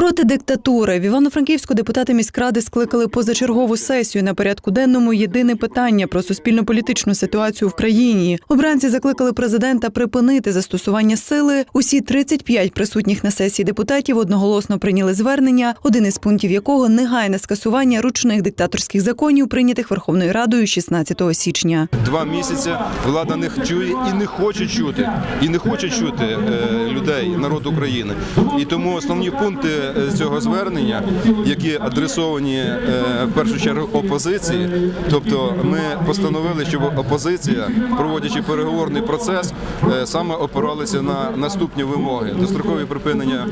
Проти диктатури в Івано-Франківську депутати міськради скликали позачергову сесію. На порядку денному єдине питання про суспільно-політичну ситуацію в країні. Обранці закликали президента припинити застосування сили. Усі 35 присутніх на сесії депутатів одноголосно прийняли звернення, один із пунктів якого негайне скасування ручних диктаторських законів, прийнятих Верховною Радою 16 січня. Два місяці влада не чує і не хоче чути, і не хоче чути е, людей, народ України. І тому основні пункти е, цього звернення, які адресовані е, в першу чергу опозиції, тобто ми постановили, щоб опозиція, проводячи переговорний процес, е, саме опиралися на наступні вимоги: дострокове припинення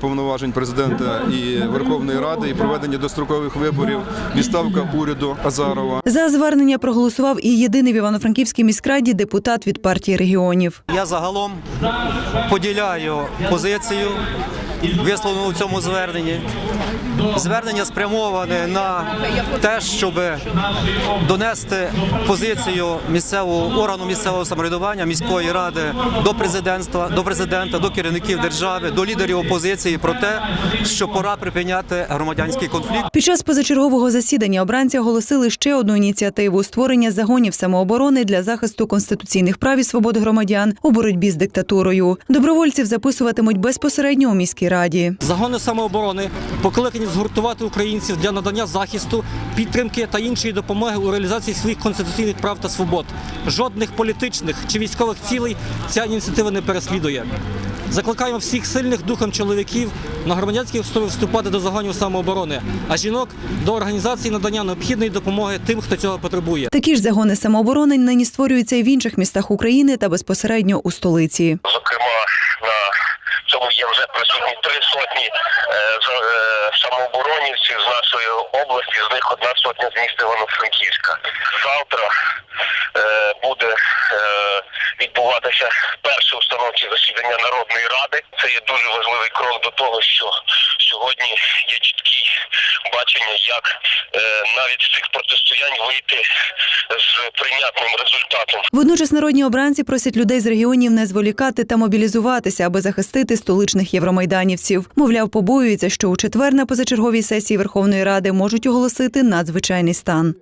повноважень президента і Верховної Ради, і проведення дострокових виборів, відставка уряду Азарова. За звернення проголосував і єдиний в Івано-Франківській міськраді депутат від партії регіонів. Я загалом поділяю позицію, висловлену в цьому зверненні. Звернення спрямоване на те, щоб донести позицію місцевого органу місцевого самоврядування міської ради до президентства, до президента, до керівників держави, до лідерів опозиції про те, що пора припиняти громадянський конфлікт. Під час позачергового засідання обранці оголосили ще одну ініціативу створення загонів самооборони для захисту конституційних прав і свобод громадян у боротьбі з диктатурою. Добровольців записуватимуть безпосередньо у міській раді. Загони самооборони покликані згуртувати українців для надання захисту, підтримки та іншої допомоги у реалізації своїх конституційних прав та свобод. Жодних політичних чи військових цілей ця ініціатива не переслідує. Закликаємо всіх сильних духом чоловіків на громадянській основі вступати до загонів самооборони, а жінок до організації надання необхідної допомоги тим, хто цього потребує. Такі ж загони самооборони нині створюються і в інших містах України та безпосередньо у столиці. Зокрема, є вже присутні три сотні е, е, самооборонівців з нашої області, з них одна сотня з міста Івано-Франківська. Завтра відбуватися перше установче засідання Народної ради. Це є дуже важливий крок до того, що сьогодні є чіткі бачення, як е, навіть з цих протистоянь вийти з прийнятним результатом. Водночас народні обранці просять людей з регіонів не зволікати та мобілізуватися, аби захистити столичних євромайданівців. Мовляв, побоюються, що у четвер на позачерговій сесії Верховної Ради можуть оголосити надзвичайний стан.